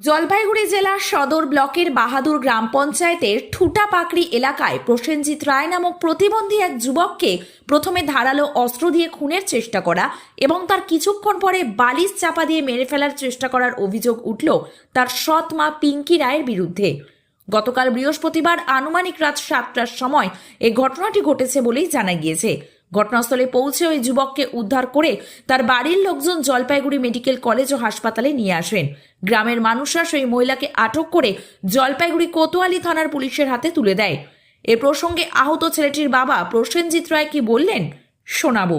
জলপাইগুড়ি জেলার সদর ব্লকের বাহাদুর গ্রাম পঞ্চায়েতের ঠুটাপাকড়ি এলাকায় প্রসেনজিৎ রায় নামক প্রতিবন্ধী এক যুবককে প্রথমে ধারালো অস্ত্র দিয়ে খুনের চেষ্টা করা এবং তার কিছুক্ষণ পরে বালিশ চাপা দিয়ে মেরে ফেলার চেষ্টা করার অভিযোগ উঠল তার সৎ মা পিঙ্কি রায়ের বিরুদ্ধে। গতকাল বৃহস্পতিবার আনুমানিক রাত সাতটার সময় এ ঘটনাটি ঘটেছে বলেই জানা গিয়েছে। ঘটনাস্থলে পৌঁছে ওই যুবককে উদ্ধার করে তার বাড়ির লোকজন জলপাইগুড়ি মেডিকেল কলেজ ও হাসপাতালে নিয়ে আসেন। গ্রামের মানুষরা সেই মহিলাকে আটক করে জলপাইগুড়ি কোতোয়ালি থানার পুলিশের হাতে তুলে দেয়। এ প্রসঙ্গে আহত ছেলেটির বাবা প্রসেনজিৎ রায় কি বললেন শোনাবো।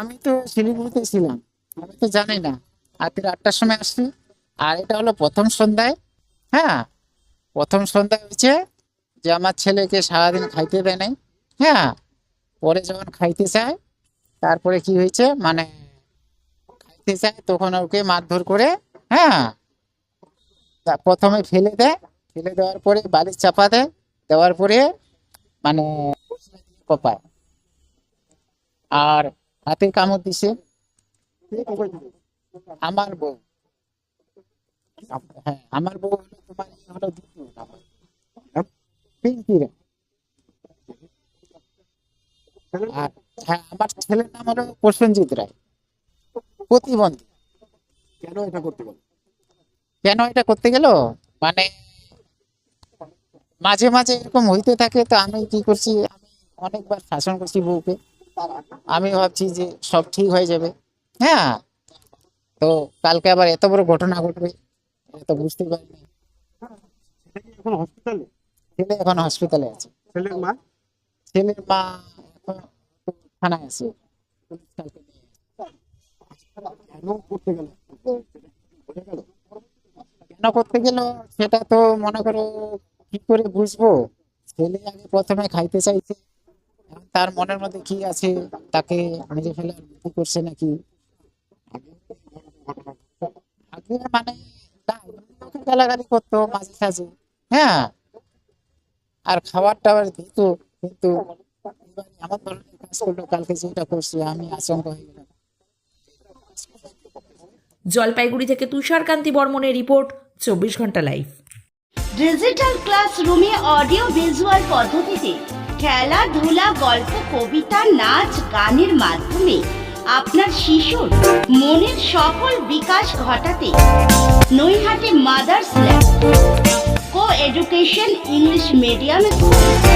আমি তো শিলিগুড়িতে ছিলাম, আমি তো জানি না। রাতের আটটার সময় আসছি, আর এটা হলো প্রথম সন্ধ্যায়। হ্যাঁ প্রথম সন্ধ্যায় হচ্ছে যে আমার ছেলেকে সারাদিন খাইতে দেয় নাই। হ্যাঁ পরে যখন খাইতে চায়, তারপরে কি হয়েছে? মানে খাইতে চায়, তখন ওকে মারধর করে হ্যাঁ? প্রথমে ফেলে দেয়। ফেলে দেওয়ার পরে বালিশ চাপা দেয়। দেওয়ার পরে মানে কপায়। আর হাতে কামড় দিছে। আমার বউ। হ্যাঁ আমার বউ হলো তোমার, হলো। আর হ্যাঁ আমার ছেলের নাম হলো প্রসেনজিৎ রায়। প্রতিবন্ধী। কেন এটা করতে গেল? কেন এটা করতে গেল? মানে মাঝে মাঝে এরকম হইতে থাকে তো আমি কি করছি আমি অনেকবার শাসন করছি বউকে। আমি ভাবছি যে সব ঠিক হয়ে যাবে। হ্যাঁ তো কালকে আবার এত বড় ঘটনা ঘটবে তো বুঝতে পারিনি এখন হসপিটালে ছেলে এখন হসপিটালে আছে। ছেলের মা? ছেলের মা থানায় আছে। কেন করতে গেল? সেটা তো মনে করো কি করে বুঝব? ছেলে আগে প্রথমে খাইতে চাইছে তার মনের মধ্যে কি আছে? তাকে মেরে বুদ্ধি করছে নাকি? আগে মানে গালাগালি করতো মাঝে সাঝে হ্যাঁ? আর খাবার টাবার দিত, কিন্তু জলপাইগুড়ি থেকে তুষারকান্তি বর্মনের রিপোর্ট, চব্বিশ ঘণ্টা লাইভ। ডিজিটাল ক্লাসরুমে অডিও ভিজুয়াল পদ্ধতিতে খেলাধুলা গল্প, কবিতা, নাচ, গানের মাধ্যমে আপনার শিশুর মনের সকল বিকাশ ঘটাতে Naihati mothers lab. Co education English medium school